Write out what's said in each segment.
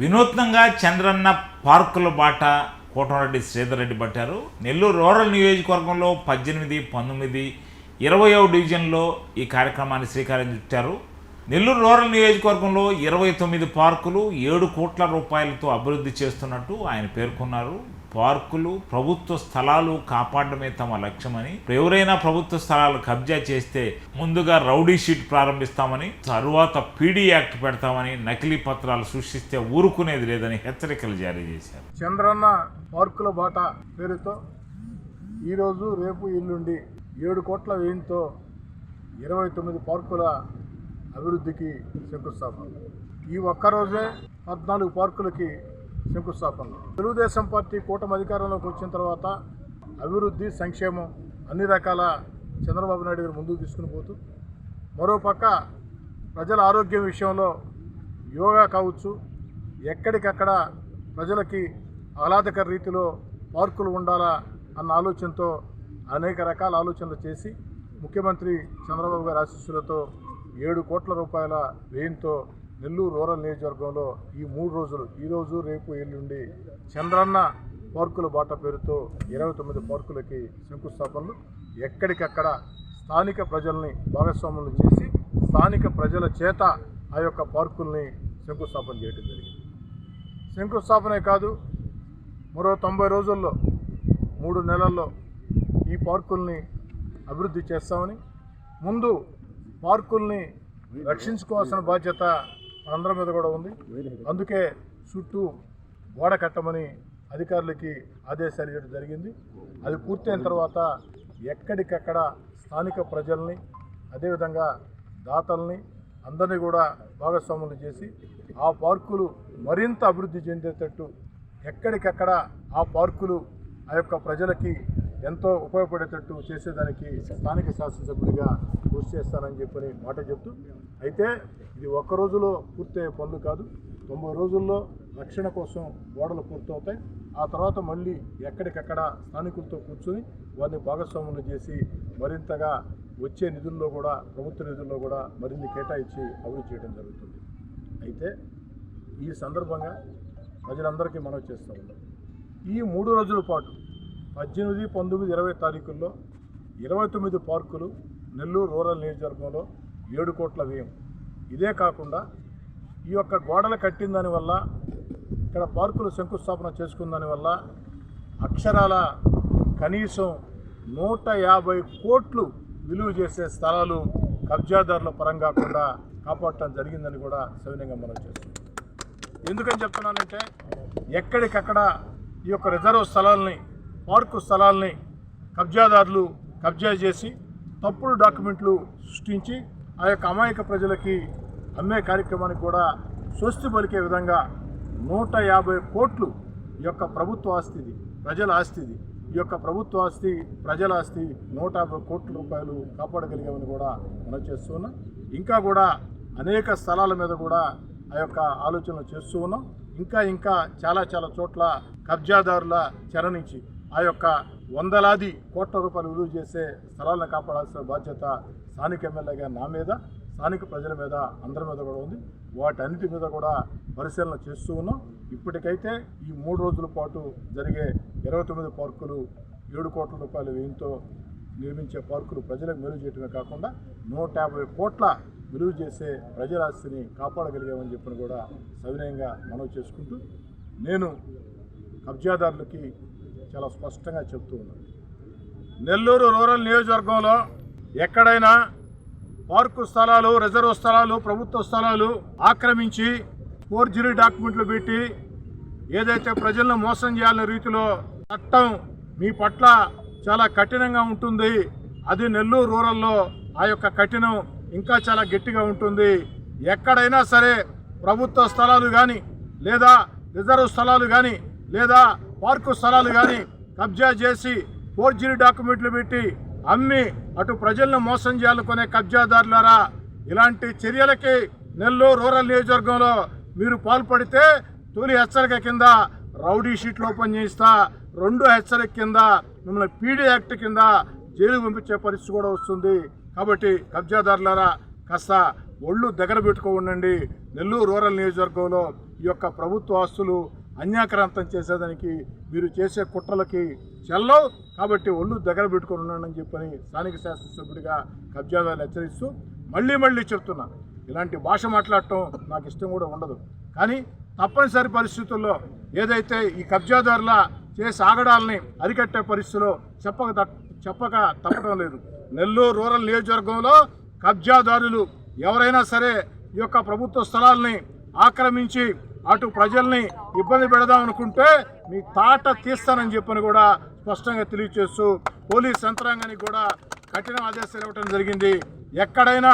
వినూత్నంగా చంద్రన్న పార్కుల బాట కోటమరెడ్డి శ్రీధర్ రెడ్డి పట్టారు. నెల్లూరు రూరల్ నియోజకవర్గంలో పద్దెనిమిది పంతొమ్మిది ఇరవయో డివిజన్లో ఈ కార్యక్రమాన్ని శ్రీకారం చుట్టారు. నెల్లూరు రూరల్ నియోజకవర్గంలో ఇరవై తొమ్మిది పార్కులు ఏడు కోట్ల రూపాయలతో అభివృద్ధి చేస్తున్నట్టు ఆయన పేర్కొన్నారు. పార్కులు ప్రభుత్వ స్థలాలు కాపాడమే తమ లక్ష్యమని ఎవరైనా ప్రభుత్వ స్థలాలు కబ్జా చేస్తే ముందుగా రౌడీ షీట్ ప్రారంభిస్తామని తరువాత పీడీ యాక్ట్ పెడతామని నకిలీ పత్రాలు సృష్టిస్తే ఊరుకునేది లేదని హెచ్చరికలు జారీ చేశారు. చంద్రన్న పార్కుల బాట పేరుతో ఈరోజు రేపు ఎల్లుండి ఏడు కోట్ల వ్యయంతో ఇరవై తొమ్మిది పార్కుల అభివృద్ధికి శంకుస్థాపన. ఈ ఒక్కరోజే పద్నాలుగు పార్కులకి శంకుస్థాపన. తెలుగుదేశం పార్టీ కూటమి అధికారంలోకి వచ్చిన తర్వాత అభివృద్ధి సంక్షేమం అన్ని రకాల చంద్రబాబు నాయుడు గారు ముందుకు తీసుకుని పోతూ మరోపక్క ప్రజల ఆరోగ్యం విషయంలో యోగా కావచ్చు ఎక్కడికక్కడ ప్రజలకి ఆహ్లాదకర రీతిలో పార్కులు ఉండాలా అన్న ఆలోచనతో అనేక రకాల ఆలోచనలు చేసి ముఖ్యమంత్రి చంద్రబాబు గారి ఆశీస్సులతో ఏడు కోట్ల రూపాయల వ్యయంతో నెల్లూరు రూరల్ నియోజకవర్గంలో ఈ మూడు రోజులు ఈరోజు రేపు ఎల్లుండి చంద్రన్న పార్కుల బాట పేరుతో ఇరవై తొమ్మిది పార్కులకి శంకుస్థాపనలు. ఎక్కడికక్కడ స్థానిక ప్రజల్ని భాగస్వాములు చేసి స్థానిక ప్రజల చేత ఆ యొక్క పార్కుల్ని శంకుస్థాపన చేయడం జరిగింది. శంకుస్థాపనే కాదు మరో తొంభై రోజుల్లో మూడు నెలల్లో ఈ పార్కుల్ని అభివృద్ధి చేస్తామని ముందు పార్కుల్ని రక్షించుకోవాల్సిన బాధ్యత మనందరి మీద కూడా ఉంది. అందుకే చుట్టూ గోడ కట్టమని అధికారులకి ఆదేశాలు ఇవ్వడం జరిగింది. అది పూర్తయిన తర్వాత ఎక్కడికక్కడ స్థానిక ప్రజల్ని అదేవిధంగా దాతల్ని అందరినీ కూడా భాగస్వాములు చేసి ఆ పార్కులు మరింత అభివృద్ధి చెందేటట్టు ఎక్కడికక్కడ ఆ పార్కులు ఆ యొక్క ప్రజలకి ఎంతో ఉపయోగపడేటట్టు చేసేదానికి స్థానిక శాసనసభ్యుడిగా కృషి చేస్తానని చెప్పని మాట చెప్తూ అయితే ఇది ఒక్క రోజులో పూర్తయ్యే పనులు కాదు. తొంభై రోజుల్లో రక్షణ కోసం గోడలు పూర్తవుతాయి. ఆ తర్వాత మళ్ళీ ఎక్కడికక్కడ స్థానికులతో కూర్చొని వారిని భాగస్వాములు చేసి మరింతగా వచ్చే నిధుల్లో కూడా ప్రభుత్వ నిధుల్లో కూడా మరిన్ని కేటాయించి అభివృద్ధి చేయడం జరుగుతుంది. అయితే ఈ సందర్భంగా ప్రజలందరికీ మనం చేస్తూ ఉన్నాం. ఈ మూడు రోజుల పాటు పద్దెనిమిది పంతొమ్మిది ఇరవై తారీఖుల్లో ఇరవై తొమ్మిది పార్కులు నెల్లూరు రూరల్ నియోజకవర్గంలో ఏడు కోట్ల వ్యయం ఇదే కాకుండా ఈ యొక్క గోడలు కట్టిన దానివల్ల ఇక్కడ పార్కులు శంకుస్థాపన చేసుకున్న దానివల్ల అక్షరాల కనీసం నూట యాభై కోట్లు విలువ చేసే స్థలాలు కబ్జాదారుల పరంగా కూడా కాపాడటం జరిగిందని కూడా సవినయంగా మనం చేస్తున్నాం. ఎందుకని చెప్తున్నానంటే ఎక్కడికక్కడ ఈ యొక్క రిజర్వ్ స్థలాల్ని పార్కు స్థలాల్ని కబ్జాదారులు కబ్జా చేసి తప్పుడు డాక్యుమెంట్లు సృష్టించి ఆ యొక్క అమాయక ప్రజలకి అమ్మే కార్యక్రమానికి కూడా స్వస్తి పలికే విధంగా నూట యాభై కోట్లు ఈ యొక్క ప్రభుత్వ ఆస్తిది ప్రజల ఆస్తిది ఈ యొక్క ప్రభుత్వ ఆస్తి ప్రజల ఆస్తి నూట యాభై కోట్ల రూపాయలు కాపాడగలిగామని కూడా మనం చేస్తున్నాం ఇంకా కూడా అనేక స్థలాల మీద కూడా ఆ యొక్క ఆలోచనలు చేస్తూ ఉన్నాం. ఇంకా ఇంకా చాలా చాలా చోట్ల కబ్జాదారుల చెర నుంచి ఆ యొక్క వందలాది కోట్ల రూపాయలు విలువ చేసే స్థలాలను కాపాడాల్సిన బాధ్యత స్థానిక ఎమ్మెల్యేగా నా మీద స్థానిక ప్రజల మీద అందరి మీద కూడా ఉంది. వాటన్నిటి మీద కూడా పరిశీలన చేస్తూ ఉన్నాం. ఇప్పటికైతే ఈ మూడు రోజుల పాటు జరిగే ఇరవై తొమ్మిది పార్కులు ఏడు కోట్ల రూపాయల వ్యయంతో నిర్మించే పార్కులు ప్రజలకు మేలు చేయటమే కాకుండా నూట యాభై కోట్ల విలువ చేసే ప్రజలాస్తిని కాపాడగలిగామని చెప్పిన కూడా సవినయంగా మనవి చేసుకుంటూ నేను కబ్జాదారులకి చాలా స్పష్టంగా చెప్తూ ఉన్నాను. నెల్లూరు రూరల్ నియోజకవర్గంలో ఎక్కడైనా పార్కు స్థలాలు రిజర్వ్ స్థలాలు ప్రభుత్వ స్థలాలు ఆక్రమించి ఫోర్జరీ డాక్యుమెంట్లు పెట్టి ఏదైతే ప్రజలను మోసం చేయాలనే రీతిలో చట్టం మీ పట్ల చాలా కఠినంగా ఉంటుంది. అది నెల్లూరు రూరల్లో ఆ యొక్క కఠినం ఇంకా చాలా గట్టిగా ఉంటుంది. ఎక్కడైనా సరే ప్రభుత్వ స్థలాలు కానీ లేదా రిజర్వ్ స్థలాలు కానీ లేదా పార్కు స్థలాలు కానీ కబ్జా చేసి ఫోర్జరీ డాక్యుమెంట్లు పెట్టి అమ్మి అటు ప్రజలను మోసం చేయాలనుకునే కబ్జాదారులారా ఇలాంటి చర్యలకి నెల్లూరు రూరల్ నియోజకవర్గంలో మీరు పాల్పడితే తొలి హెచ్చరిక కింద రౌడీ షీట్లు ఓపెన్ చేయిస్తా రెండు హెచ్చరిక కింద మిమ్మల్ని పీడీ యాక్ట్ కింద జైలు పంపించే పరిస్థితి కూడా వస్తుంది. కాబట్టి కబ్జాదారులారా కాస్త ఒళ్ళు దగ్గర పెట్టుకో ఉండండి నెల్లూరు రూరల్ నియోజకవర్గంలో ఈ యొక్క ప్రభుత్వ ఆస్తులు అన్యాక్రాంతం చేసేదానికి మీరు చేసే కుట్రలకి చెల్లవు కాబట్టి ఒళ్ళు దగ్గర పెట్టుకొని ఉన్నానని చెప్పని స్థానిక శాసనసభ్యుడిగా కబ్జాదారులు హెచ్చరిస్తూ మళ్ళీ మళ్ళీ చెప్తున్నా. ఇలాంటి భాష మాట్లాడటం నాకు ఇష్టం కూడా ఉండదు. కానీ తప్పనిసరి పరిస్థితుల్లో ఏదైతే ఈ కబ్జాదారుల చేసే ఆగడాలని అరికట్టే పరిస్థితిలో చెప్పక చెప్పక తప్పడం లేదు. నెల్లూరు రూరల్ నియోజకవర్గంలో కబ్జాదారులు ఎవరైనా సరే ఈ యొక్క ప్రభుత్వ స్థలాల్ని ఆక్రమించి అటు ప్రజల్ని ఇబ్బంది పెడదాం అనుకుంటే మీ తాట తీస్తానని చెప్పని కూడా స్పష్టంగా తెలియజేస్తూ పోలీస్ యంత్రాంగానికి కూడా కఠిన ఆదేశాలు ఇవ్వడం జరిగింది. ఎక్కడైనా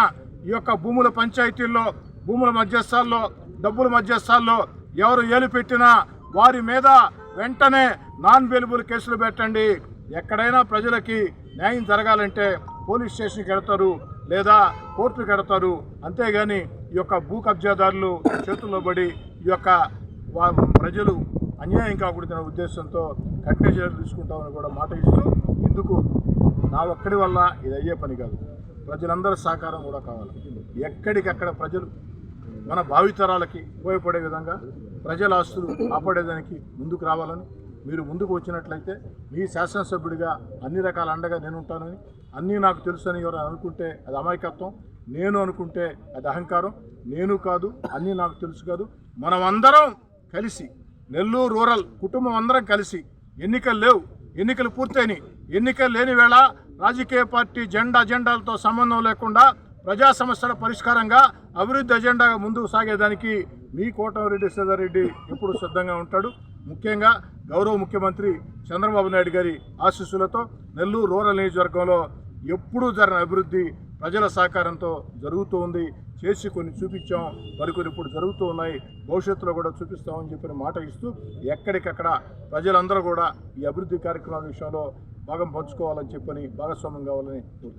ఈ యొక్క భూముల పంచాయతీల్లో భూముల మధ్యస్థాల్లో డబ్బుల మధ్యస్థాల్లో ఎవరు ఏలు పెట్టినా వారి మీద వెంటనే నాన్ వెలుబుల్ కేసులు పెట్టండి. ఎక్కడైనా ప్రజలకి న్యాయం జరగాలంటే పోలీస్ స్టేషన్కి వెడతారు లేదా కోర్టుకి వెడతారు అంతేగాని ఈ యొక్క భూ కబ్జాదారులు చేతుల్లో పడి ఈ యొక్క ప్రజలు అన్యాయం కాకూడదనే ఉద్దేశంతో కఠిన చర్యలు తీసుకుంటామని కూడా మాట ఇస్తూ ఇందుకు నా ఒక్కడి వల్ల ఇది అయ్యే పని కాదు. ప్రజలందరి సహకారం కూడా కావాలి. ఎక్కడికక్కడ ప్రజలు మన భావితరాలకి ఉపయోగపడే విధంగా ప్రజల ఆస్తులు కాపాడేదానికి ముందుకు రావాలని మీరు ముందుకు వచ్చినట్లయితే మీ శాసనసభ్యుడిగా అన్ని రకాల అండగా నేను ఉంటానని అన్నీ నాకు తెలుసు అని ఎవరు అనుకుంటే అది అమాయకత్వం. నేను అనుకుంటే అది అహంకారం నేను కాదు అన్నీ నాకు తెలుసు కాదు. మనం అందరం కలిసి నెల్లూరు రూరల్ కుటుంబం అందరం కలిసి ఎన్నికలు లేవు ఎన్నికలు పూర్తయినాయి. ఎన్నికలు లేని వేళ రాజకీయ పార్టీ జెండా అజెండాలతో సంబంధం లేకుండా ప్రజా సమస్యల పరిష్కారంగా అభివృద్ధి అజెండాగా ముందుకు సాగేదానికి మీ కోటమిరెడ్డి రెడ్డి ఎప్పుడు సిద్ధంగా ఉంటాడు. ముఖ్యంగా గౌరవ ముఖ్యమంత్రి చంద్రబాబు నాయుడు గారి ఆశీస్సులతో నెల్లూరు రూరల్ నియోజకవర్గంలో ఎప్పుడూ జరిగిన అభివృద్ధి ప్రజల సహకారంతో జరుగుతూ ఉంది. చేసి కొన్ని చూపించాం. మరికొన్ని ఇప్పుడు జరుగుతూ ఉన్నాయి. భవిష్యత్తులో కూడా చూపిస్తామని చెప్పిన మాట ఇస్తూ ఎక్కడికక్కడ ప్రజలందరూ కూడా ఈ అభివృద్ధి కార్యక్రమాల విషయంలో భాగం పంచుకోవాలని చెప్పని భాగస్వామ్యం కావాలని